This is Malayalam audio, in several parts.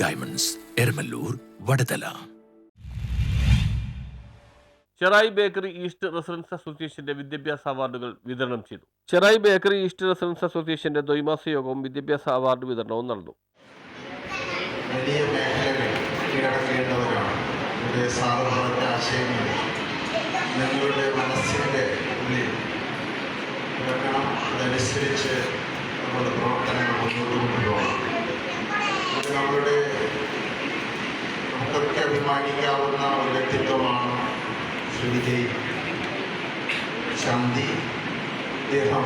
Diamonds Eramalloor Vadathala Cherai bakery east residents അസോസിയേഷന്റെ വിദ്യാഭ്യാസ അവാർഡുകൾ വിതരണം ചെയ്തു. ചെറായി ബേക്കറി ഈസ്റ്റ് റെസിഡൻസ് അസോസിയേഷന്റെ ദ്വൈമാസ യോഗവും വിദ്യാഭ്യാസ അവാർഡ് വിതരണവും നടന്നു. വലിയ മേഖലകൾ കീഴടക്കേണ്ടവരാണ്. ഇവിടെ സാറ് ആശയങ്ങൾ നിങ്ങളുടെ മനസ്സിന്റെ ഉള്ളിൽ കിടക്കണം അതനുസരിച്ച് നമ്മുടെ പ്രവർത്തനങ്ങൾ മുന്നോട്ട് കൊണ്ടുപോകണം. നമ്മുടെ നമുക്കൊക്കെ അഭിമാനിക്കാവുന്ന ഒരു വ്യക്തിത്വമാണ് ശ്രീ വിജയ്. ശാന്തി അദ്ദേഹം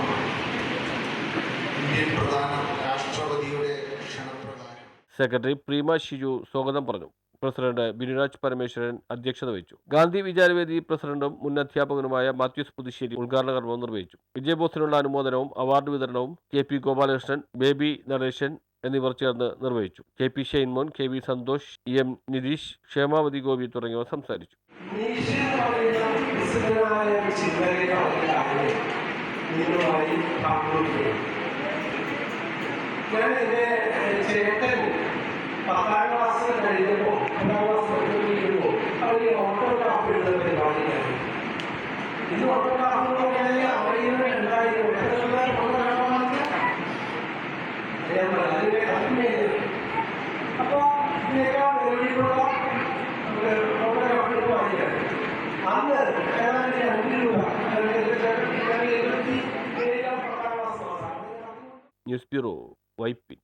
ഇന്ത്യൻ പ്രധാന രാഷ്ട്രപതിയുടെ ക്ഷണപ്രകാരം. സെക്രട്ടറി പ്രീമ ഷിജു സ്വാഗതം പറഞ്ഞു. പ്രസിഡന്റ് ബിനുരാജ് പരമേശ്വരൻ അധ്യക്ഷത വഹിച്ചു. ഗാന്ധി വിചാരവേദി പ്രസിഡന്റും മുൻ അധ്യാപകനുമായ മാത്യൂസ് പുതുശ്ശേരി ഉദ്ഘാടന കർമ്മം നിർവഹിച്ചു. വിജയബോസിനുള്ള അനുമോദനവും അവാർഡ് വിതരണവും കെ പി ഗോപാലകൃഷ്ണൻ ബേബി നരേശൻ എന്നിവർ ചേർന്ന് നിർവഹിച്ചു. K P Shainmon K V Santhosh M Nitheesh Kshemavathi Gopi തുടങ്ങിയവർ സംസാരിച്ചു. ഇന്ന് എന്റെ ഓട്ടോഗ്രാഫ് എഴുതുന്ന പരിപാടിയാണ് ഇത് ഓട്ടോഗ്രാഫ് ന്യൂസ് ബ്യൂറോ വൈപ്പിൻ.